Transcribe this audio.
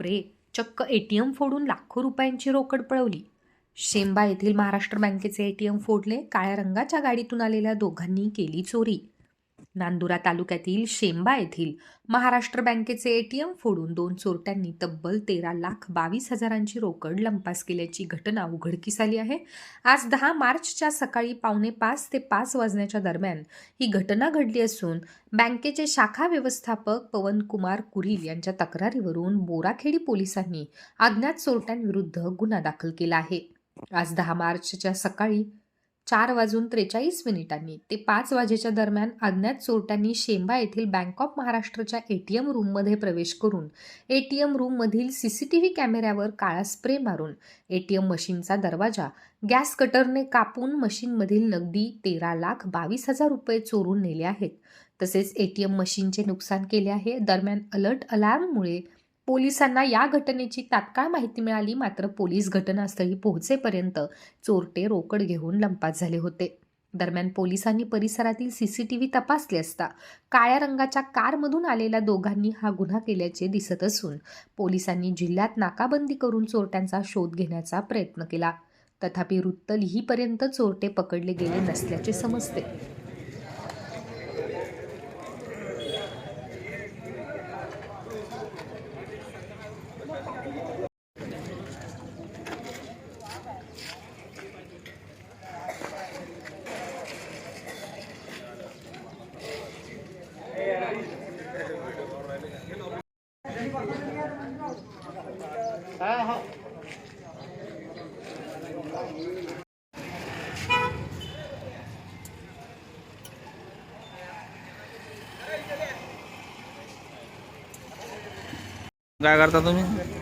बापरे चक्क ए T M फोडून लाखो रुपयांची रोकड पळवली. शेंबा येथील महाराष्ट्र बँकेचे ए टी एम फोडले काळ्या रंगाच्या गाडीतून आलेल्या दोघांनी केली चोरी. नांदुरा तालुक्यातील शेंबा येथील महाराष्ट्र बँकेचे एटीएम फोडून दोन चोरट्यांनी तब्बल तेरा लाख बावीस हजारांची रोकड लंपास केल्याची घटना उघडकीस आली आहे. आज दहा मार्चच्या सकाळी पावणे पाच ते पाच वाजण्याच्या दरम्यान ही घटना घडली असून बँकेचे शाखा व्यवस्थापक पवनकुमार कुरील यांच्या तक्रारीवरून बोराखेडी पोलिसांनी अज्ञात चोरट्यांविरुद्ध गुन्हा दाखल केला आहे. आज दहा मार्चच्या सकाळी चार वाजून त्रेचाळीस मिनिटांनी. ते पाच वाजेच्या दरम्यान अज्ञात चोरट्यांनी शेंबा येथील बँक ऑफ महाराष्ट्रच्या ए टी एम रूममध्ये प्रवेश करून ए टी एम रूममधील सी सी टी व्ही कॅमेऱ्यावर काळा स्प्रे मारून ए टी एम मशीनचा दरवाजा गॅस कटरने कापून मशीनमधील नगदी तेरा लाख बावीस हजार रुपये चोरून नेले आहेत. तसेच ए टी एम मशीनचे नुकसान केले आहे. दरम्यान अलर्ट अलार्ममुळे पोलिसांना या घटनेची तात्काळ माहिती मिळाली. मात्र पोलीस घटनास्थळी पोहोचेपर्यंत चोरटे रोकड घेऊन लंपास झाले होते. दरम्यान पोलिसांनी परिसरातील सीसीटीव्ही तपासले असता काळ्या रंगाच्या कारमधून आलेल्या दोघांनी हा गुन्हा केल्याचे दिसत असून पोलिसांनी जिल्ह्यात नाकाबंदी करून चोरट्यांचा शोध घेण्याचा प्रयत्न केला. तथापि वृत्त लिहीपर्यंत चोरटे पकडले गेले नसल्याचे समजते. काय करता तुम्ही?